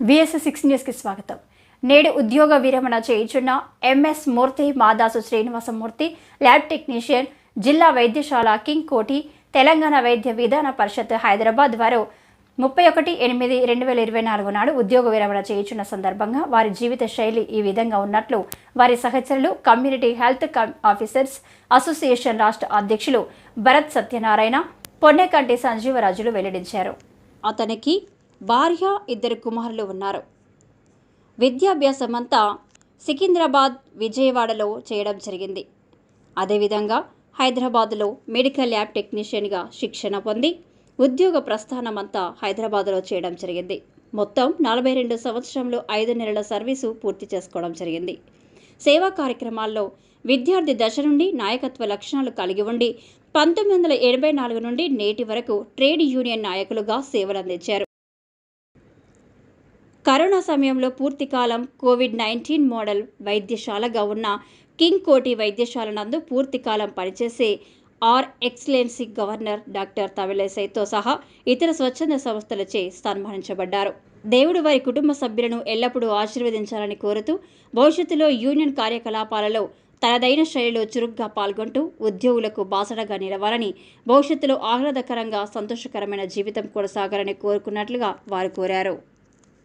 VS six న్యూస్కి స్వాగతం. నేడు ఉద్యోగ విరమణ చేయుచున్న M S Murthy Madasu Srinivasamurthy lab technician జిల్లా వైద్యశాల కింగ్ కోటి తెలంగాణ వైద్య విధాన పరిషత్ హైదరాబాద్ వారు ముప్పై ఒకటి ఎనిమిది రెండు వేల ఇరవై నాలుగు నాడు ఉద్యోగ విరమణ చేయుచున్న సందర్భంగా వారి జీవిత శైలి ఈ విధంగా ఉన్నట్లు వారి సహచరులు కమ్యూనిటీ హెల్త్ ఆఫీసర్స్ అసోసియేషన్ రాష్ట్ర అధ్యక్షులు భరత్ సత్యనారాయణ పొన్నెకంటి సంజీవరాజులు వెల్లడించారు. అతనికి భార్య ఇద్దరు కుమారులు ఉన్నారు. విద్యాభ్యాసమంతా సికింద్రాబాద్ విజయవాడలో చేయడం జరిగింది. అదేవిధంగా హైదరాబాద్లో మెడికల్ ల్యాబ్ టెక్నీషియన్గా శిక్షణ పొంది ఉద్యోగ ప్రస్థానమంతా హైదరాబాద్లో చేయడం జరిగింది. మొత్తం నలభై రెండు సంవత్సరంలో ఐదు నెలల సర్వీసు పూర్తి చేసుకోవడం జరిగింది. సేవా కార్యక్రమాల్లో విద్యార్థి దశ నుండి నాయకత్వ లక్షణాలు కలిగి ఉండి పంతొమ్మిది వందల ఎనభై నాలుగు నుండి నేటి వరకు ట్రేడ్ యూనియన్ నాయకులుగా సేవలందించారు. కరోనా సమయంలో పూర్తికాలం కోవిడ్ నైన్టీన్ మోడల్ వైద్యశాలగా ఉన్న కింగ్ కోటి వైద్యశాల నందు పూర్తికాలం పనిచేసే ఆర్ ఎక్సలెన్సీ గవర్నర్ డాక్టర్ తమిళసైతో సహా ఇతర స్వచ్ఛంద సంస్థలచే సన్మానించబడ్డారు. దేవుడు వారి కుటుంబ సభ్యులను ఎల్లప్పుడూ ఆశీర్వదించాలని కోరుతూ భవిష్యత్తులో యూనియన్ కార్యకలాపాలలో తనదైన శైలిలో చురుగ్గా పాల్గొంటూ ఉద్యోగులకు బాసడగా నిలవాలని భవిష్యత్తులో ఆహ్లాదకరంగా సంతోషకరమైన జీవితం కొనసాగాలని కోరుకున్నట్లుగా వారు కోరారు.